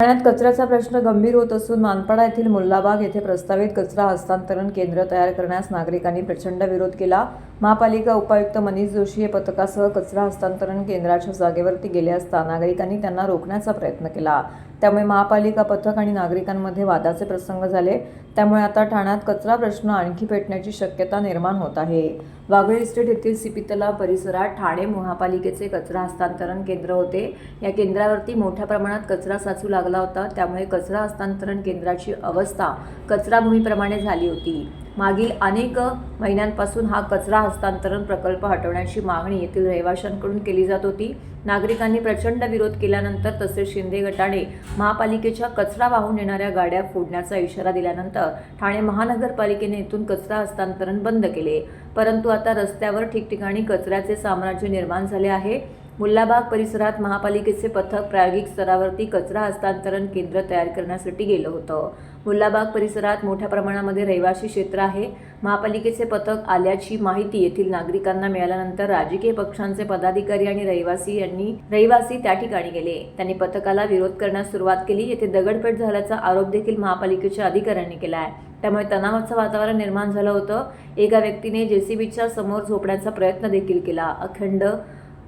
ठाण्यात कचऱ्याचा प्रश्न गंभीर होत असून मानपाडा येथील मुल्लाबाग येथे प्रस्तावित कचरा हस्तांतरण केंद्र तयार करण्यास नागरिकांनी प्रचंड विरोध केला. महापालिका उपायुक्त मनीष जोशी हे पथकासह कचरा हस्तांतरण केंद्राच्या जागेवरती गेले असता नागरिकांनी त्यांना रोखण्याचा प्रयत्न केला. त्यामुळे महापालिका पथक आणि नागरिकांमध्ये वादाचे प्रसंग झाले. त्यामुळे आता ठाण्यात कचरा प्रश्न आणखी पेटण्याची शक्यता निर्माण होत आहे. वागळे इस्टेट येथील सिपितला परिसरात ठाणे महापालिकेचे कचरा हस्तांतरण केंद्र होते. या केंद्रावरती मोठ्या प्रमाणात कचरा साचू लागला होता. त्यामुळे कचरा हस्तांतरण केंद्राची अवस्था कचराभूमीप्रमाणे झाली होती. मागील अनेक महिन्यांपासून हा कचरा हस्तांतरण प्रकल्प हटवण्याची मागणी येथील रहिवाशांकडून केली जात होती. नागरिकांनी प्रचंड विरोध केल्यानंतर तसेच शिंदे गटाने महापालिकेच्या कचरा वाहून येणाऱ्या गाड्या फोडण्याचा इशारा दिल्यानंतर ठाणे महानगरपालिकेने येथून कचरा हस्तांतरण बंद केले. परंतु आता रस्त्यावर ठिकठिकाणी कचऱ्याचे साम्राज्य निर्माण झाले आहे. मुल्लाबाग परिसरात महापालिकेचे पथक प्रायोगिक स्तरावरती कचरा हस्तांतरण केंद्र तयार करण्यासाठी गेलं होतं. मुल्लाबाग परिसरात मोठ्या प्रमाणामध्ये रहिवासी क्षेत्र आहे. महापालिकेचे पथक आल्याची माहिती येथील नागरिकांना मिळाल्यानंतर राजकीय पक्षांचे पदाधिकारी आणि रहिवासी यांनी रहिवासी त्या ठिकाणी गेले. त्यांनी पथकाला विरोध करण्यास सुरुवात केली. येथे दगडफेट झाल्याचा आरोप देखील महापालिकेच्या अधिकाऱ्यांनी केला आहे त्यामुळे तणावाचं वातावरण निर्माण झालं होतं. एका व्यक्तीने जेसीबीच्या समोर झोपण्याचा प्रयत्न देखील केला. अखंड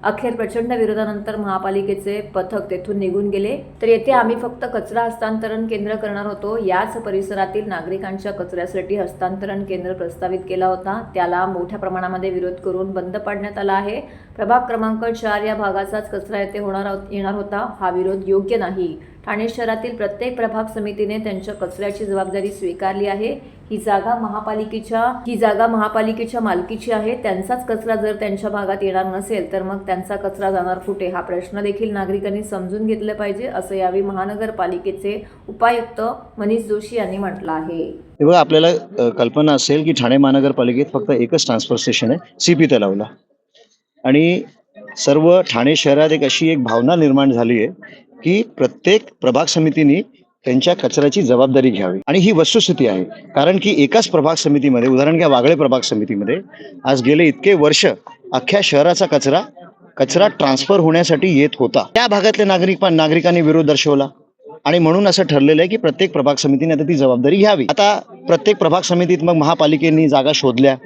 अखेर प्रचंड विरोधानंतर महापालिकेचे पथक तेथून निघून गेले. तर येथे आम्ही फक्त कचरा हस्तांतरण केंद्र करणार होतो. याच परिसरातील नागरिकांच्या कचऱ्यासाठी हस्तांतरण केंद्र प्रस्तावित केला होता. त्याला मोठ्या प्रमाणामध्ये विरोध करून बंद पाडण्यात आला आहे. प्रभाग क्रमांक चार या भागाचाच कचरा येथे होणार येणार होता. हा विरोध योग्य नाही. ठाणे शहरातील प्रत्येक प्रभाग समितीने त्यांच्या कचऱ्याची जबाबदारी स्वीकारली आहे. ही जागा महापालिकेच्या ही जागा महापालिकेच्या मालकीची आहे. त्यांचाच कचरा जर त्यांच्या भागात येणार नसेल तर मग त्यांचा कचरा जाणार कुठे? हा प्रश्न देखील नागरिकांनी समजून घेतलं पाहिजे असं यावेळी महानगरपालिकेचे उपायुक्त मनीष जोशी यांनी म्हटलं आहे. हे बघा आपल्याला कल्पना असेल की ठाणे महानगरपालिकेत फक्त एकच ट्रान्सफर स्टेशन आहे सीपी तलावला. आणि सर्व ठाणे शहरात एक अशी एक भावना निर्माण झाली आहे की प्रत्येक प्रभाग समितीने त्यांच्या कचऱ्याची जबाबदारी घ्यावी. आणि ही वस्तुस्थिती आहे. कारण की एकाच प्रभाग समितीमध्ये उदाहरण घ्या वागळे प्रभाग समितीमध्ये आज गेले इतके वर्ष अख्ख्या शहराचा कचरा कचरा ट्रान्सफर होण्यासाठी येत होता. त्या भागातल्या नागरिक नागरिकांनी विरोध दर्शवला. आणि म्हणून असं ठरलेलं आहे की प्रत्येक प्रभाग समितीने आता ती जबाबदारी घ्यावी. आता प्रत्येक प्रभाग समितीत मग महापालिकेने जागा शोधल्या.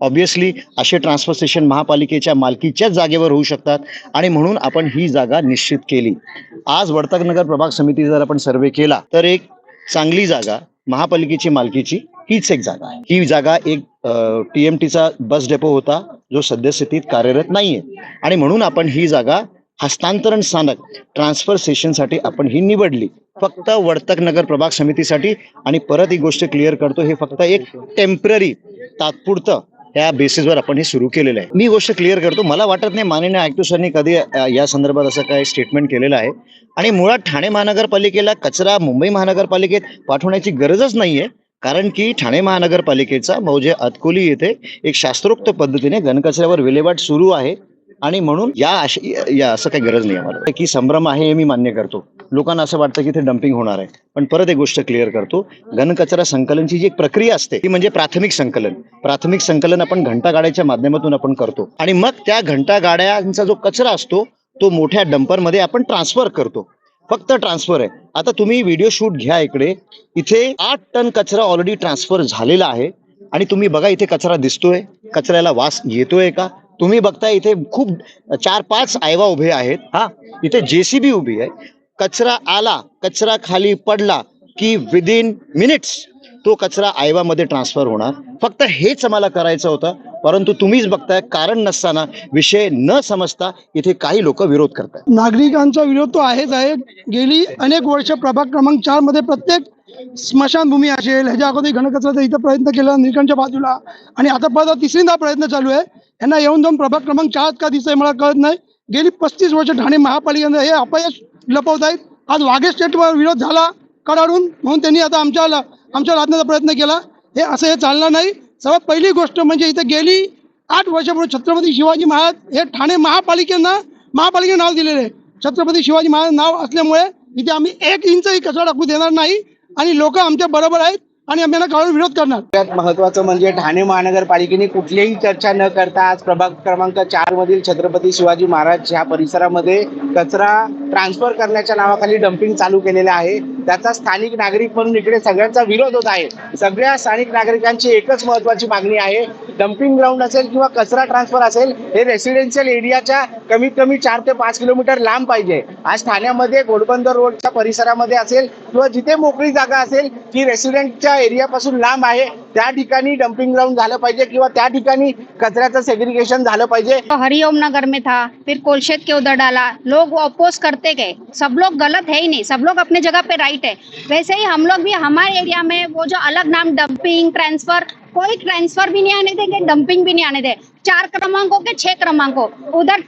ऑब्विसली असे ट्रान्सफर स्टेशन महापालिकेच्या मालकीच्याच जागेवर होऊ शकतात. आणि म्हणून आपण ही जागा निश्चित केली. आज वर्तकनगर प्रभाग समिती जर आपण सर्वे केला तर एक चांगली जागा महापालिकेची मालकीची हीच एक जागा आहे. ही जागा एक टी एम टीचा बस डेपो होता जो सद्यस्थितीत कार्यरत नाहीये. आणि म्हणून आपण ही जागा हस्तांतरण स्थानक ट्रान्सफर सेशनसाठी आपण ही निवडली. फक्त वर्तक नगर प्रभाग समितीसाठी आणि परत ही गोष्ट क्लिअर करतो हे फक्त एक टेंपररी तात्पुरतं या बेसिसवर आपण हे सुरू केलेलं आहे. मी गोष्ट क्लिअर करतो. मला वाटत नाही माननीय आयुक्त सरनी कधी या संदर्भात असं काही स्टेटमेंट केलेलं आहे. आणि मुळात ठाणे महानगरपालिकेला कचरा मुंबई महानगरपालिकेत पाठवण्याची गरजच नाहीये. कारण की ठाणे महानगरपालिकेचा मौजे अतकोली येथे एक शास्त्रोक्त पद्धतीने घनकचऱ्यावर विल्हेवाट सुरू आहे. आणि म्हणून या अशी या असं काही गरज नाही आम्हाला. की संभ्रम आहे हे मी मान्य करतो. लोकांना असं वाटतं की इथे डम्पिंग होणार आहे. पण परत एक गोष्ट क्लिअर करतो. घनकचरा संकलनची जी एक प्रक्रिया असते ती म्हणजे प्राथमिक संकलन. प्राथमिक संकलन आपण घंटा गाड्याच्या माध्यमातून आपण करतो. आणि मग त्या घंटा गाड्यांचा जो कचरा असतो तो मोठ्या डंपरमध्ये आपण ट्रान्सफर करतो. फक्त ट्रान्सफर आहे. आता तुम्ही व्हिडिओ शूट घ्या इकडे. इथे आठ टन कचरा ऑलरेडी ट्रान्सफर झालेला आहे. आणि तुम्ही बघा इथे कचरा दिसतोय. कचऱ्याला वास येतोय का? तुम्ही बघता इथे खूप चार पाच आयवा उभे आहेत. हा इथे जेसीबी उभी आहे. कचरा आला कचरा खाली पडला की विदिन मिनिट्स तो कचरा आयवामध्ये ट्रान्सफर होणार. फक्त हेच आम्हाला करायचं होतं परंतु तुम्हीच बघताय कारण नसताना विषय न समजता इथे काही लोक विरोध करतात नागरिकांचा विरोध तो आहेच आहे. गेली अनेक वर्ष प्रभाग क्रमांक चारमध्ये प्रत्येक स्मशानभूमी असेल ह्याच्या अगोदर घनकचऱ्याचा इथं प्रयत्न केला निलकंठच्या बाजूला. आणि आता परत तिसरींदा प्रयत्न चालू आहे. यांना येऊन जाऊन प्रभाग क्रमांक चार का दिसतंय मला कळत नाही. गेली पस्तीस वर्ष ठाणे महापालिकेनं हे अपयश लपवत आहेत. आज वाघे स्टेटवर विरोध झाला कडाडून म्हणून त्यांनी आता आमच्या आमच्या लादण्याचा प्रयत्न केला. हे असं हे चालणार नाही. सर्वात पहिली गोष्ट म्हणजे इथे गेली आठ वर्षापूर्वी छत्रपती शिवाजी महाराज हे ठाणे महापालिकेनं महापालिकेनं नाव दिलेलं आहे. छत्रपती शिवाजी महाराज नाव असल्यामुळे इथे आम्ही एक इंचही कचरा टाकू देणार नाही. आणि लोक आमच्या बरोबर आहेत. आणि आम्हाला यांना विरोध करणार. सगळ्यात महत्वाचं म्हणजे ठाणे महानगरपालिकेने कुठलीही चर्चा न करता आज प्रभाग क्रमांक चार मधील छत्रपती शिवाजी महाराज ह्या परिसरामध्ये कचरा ट्रान्सफर करण्याच्या नावाखाली डम्पिंग चालू केलेलं आहे. त्याचा स्थानिक नागरिक म्हणून इकडे सगळ्यांचा विरोध होत आहे. सगळ्या स्थानिक नागरिकांची एकच महत्वाची मागणी आहे. डम्पिंग ग्राउंड असेल किंवा कचरा ट्रान्सफर असेल हे रेसिडेन्शियल एरियाच्या कमीत कमी चार ते पाच किलोमीटर लांब पाहिजे. आज ठाण्यामध्ये घोडबंदर रोडच्या परिसरामध्ये असेल किंवा जिथे मोकळी जागा असेल की रेसिडेंटच्या एरियापासून लांब आहे. त्या ठिकाणी डम्पिंग ग्राउंड झालं पाहिजे किंवा त्या ठिकाणी कचऱ्याचं सेग्रिगेशन झालं पाहिजे. तो हरिओम नगर में था फिर कोलशेत के उधर डाला. लोग अपोज करते गए. सब लोग गलत है ही नहीं. सब लोग अपने जगह पे राइट है. वैसे ही हम लोग भी हमारे एरिया में वो जो अलग नाम डंपिंग ट्रांसफर कोई ट्रांसफर भी नहीं आने देंगे डंपिंग भी नहीं आने दे. चार क्रमांकों के छह क्रमांकों. उधर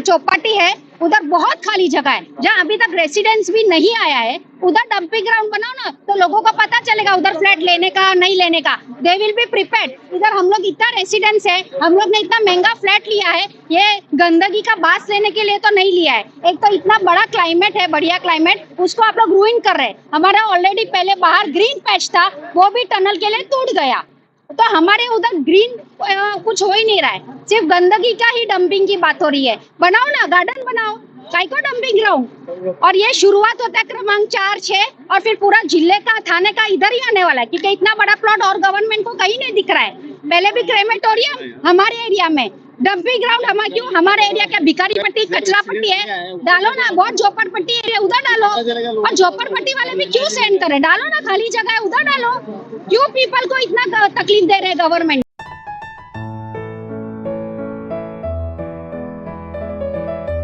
चौपाटी है. उधर बहुत खाली जगह है. जहाँ अभी तक रेसिडेंस भी नहीं आया है उधर डंपिंग ग्राउंड बनाओ ना तो लोगों को पता चलेगा उधर फ्लैट लेने का, नहीं लेने का। दे विल बी प्रिपेयर्ड इधर हम लोग इतना रेसिडेंस है, हम लोग ने इतना महँगा फ्लैट लिया है, ये गंदगी का बास लेने के लिए तो नहीं लिया है। एक तो इतना बड़ा क्लाइमेट है, बढ़िया क्लाइमेट उसको आप लोग रूइन कर रहे हैं। हमारा ऑलरेडी पहले बाहर ग्रीन पैच था, वो भी टनल के लिए टूट गया। तो हमारे उधर ग्रीन कुछ हो ही नहीं रहा है। सिर्फ़ गंदगी का ही डंपिंग की बात हो रही है। बनाओ ना गार्डन बनाओ। काय को डंपिंग ग्राउंड और ये शुरुआत होता है क्रमांक चार, छह और फिर पूरा ज़िले का, थाने का, इधर ही आने वाला है। क्योंकि इतना बड़ा प्लॉट और गवर्नमेंट को कहीं नहीं दिख रहा है। पहले भी क्रेमेटोरियम हमारे एरिया में। डंपिंग ग्राउंड हमारे क्यों? हमारे एरिया क्या? भिखारी पट्टी, कचरा पट्टी है। डालो ना, बहुत झोपड़पट्टी एरिया उधर डालो। और झोपड़पट्टी वाले भी क्यों सेंड करे? डालो ना, खाली जगह है, उधर डालो। क्यों पीपल को इतना तकलीफ़ दे रहे गवर्नमेंट